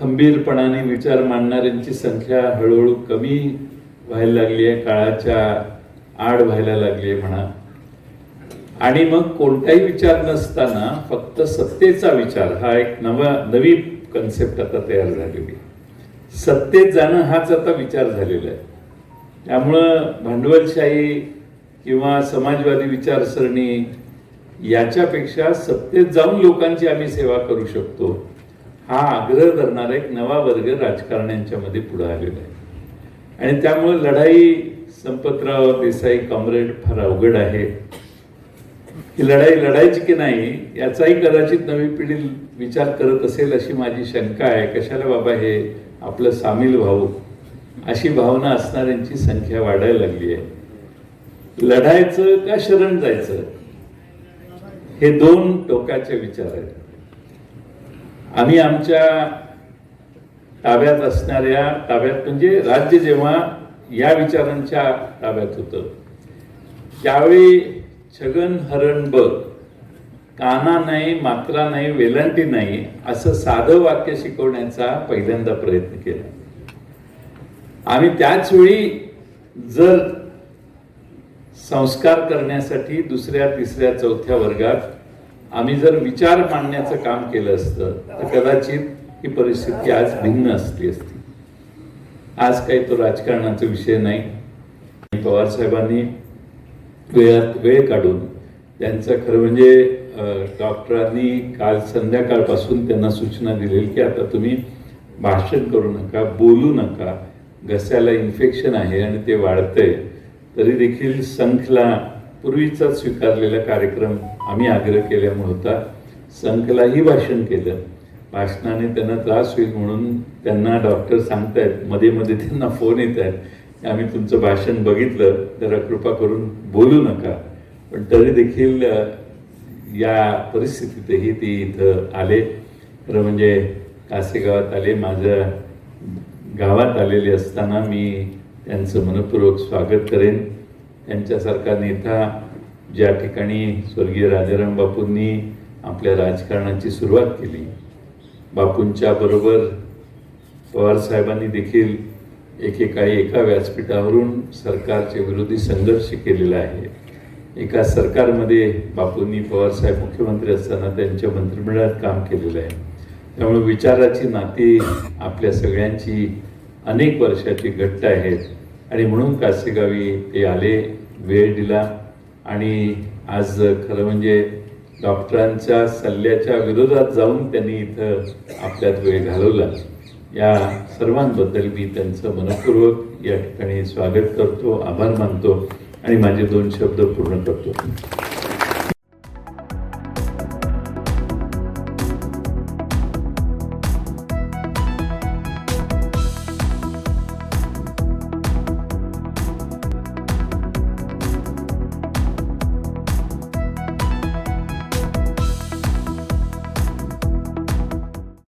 खंबीरपणाने विचार मांडणाऱ्यांची संख्या हळूहळू कमी व्हायला लागली आहे. काळाच्या आड व्हायला लागली आहे म्हणा. आणि मग कोणताही विचार नसताना फक्त सत्तेचा विचार हा एक नवा नवी कन्सेप्ट आता तयार झालेली आहे. सत्तेत जाणं हाच आता विचार झालेला आहे. त्यामुळं भांडवलशाही किंवा समाजवादी विचारसरणी याच्यापेक्षा सत्तेत जाऊन लोकांची आम्ही सेवा करू शकतो. हा आग्रह धरणारा एक नवा वर्ग राजकारण्यांच्या मध्ये पुढे आलेला आहे. आणि त्यामुळे लढाई संपतराव देसाई कॉम्रेड फार अवघड आहे. ही लढाई लढायची की नाही याचाही कदाचित नवी पिढी विचार करत असेल अशी माझी शंका आहे. कशाला बाबा हे आपलं सामील भाऊ? अशी भावना असणाऱ्यांची संख्या वाढायला लागली आहे. लढायचं का शरण जायचं? हे दोन टोकाचे विचार आहेत. आम्ही आमच्या ताब्यात असणाऱ्या ताब्यात म्हणजे राज्य जेव्हा या विचारांच्या ताब्यात होतं त्यावेळी छगन हरण बघ काना नाही मात्रा नाही वेलांटी नाही असं साधं वाक्य शिकवण्याचा पहिल्यांदा प्रयत्न केला. आम्ही त्याच वेळी जर संस्कार करण्यासाठी दुसऱ्या तिसऱ्या चौथ्या वर्गात आम्ही जर विचार मांडण्याचं काम केलं असतं तर कदाचित ही परिस्थिती आज भिन्न असली असती. आज काही तो राजकारणाचा विषय नाही. पवार साहेबांनी वेळात वेळ काढून त्यांचं खरं म्हणजे डॉक्टरांनी काल संध्याकाळपासून त्यांना सूचना दिलेली की आता तुम्ही भाषण करू नका बोलू नका. घस्याला इन्फेक्शन आहे आणि ते वाढतंय. तरी देखील संखला पूर्वीचा स्वीकारलेला कार्यक्रम आम्ही आग्रह केल्यामुळे होता. संखलाही भाषण केलं. भाषणाने त्यांना त्रास होईल म्हणून त्यांना डॉक्टर सांगतायत. मध्ये मध्ये त्यांना फोन येत आहेत की आम्ही तुमचं भाषण बघितलं. जरा कृपा करून बोलू नका. पण तरी देखील या परिस्थितीतही ती इथं आले. खरं म्हणजे कासेगावात आले. माझ्या गावात आलेले असताना मी त्यांचं मनपूर्वक स्वागत करेन. त्यांच्यासारखा नेता ज्या ठिकाणी स्वर्गीय राजाराम बापूंनी आपल्या राजकारणाची सुरुवात केली बापूंच्या बरोबर पवार साहेबांनी देखील एकेकाळी एका व्यासपीठावरून सरकारचे विरोधी संघर्ष केलेला आहे. एका सरकारमध्ये बापूंनी पवारसाहेब मुख्यमंत्री असताना त्यांच्या मंत्रिमंडळात काम केलेलं आहे. त्यामुळे विचाराची नाती आपल्या सगळ्यांची अनेक वर्षाची घट्ट आहेत. आणि म्हणून कासेगावी ते आले वेळ दिला आणि आज खरं म्हणजे डॉक्टरांच्या सल्ल्याच्या विरोधात जाऊन त्यांनी इथं आपल्यात वेळ घालवला. या सर्वांबद्दल मी त्यांचं मनपूर्वक या ठिकाणी स्वागत करतो आभार मानतो आणि माझे दोन शब्द पूर्ण करतो.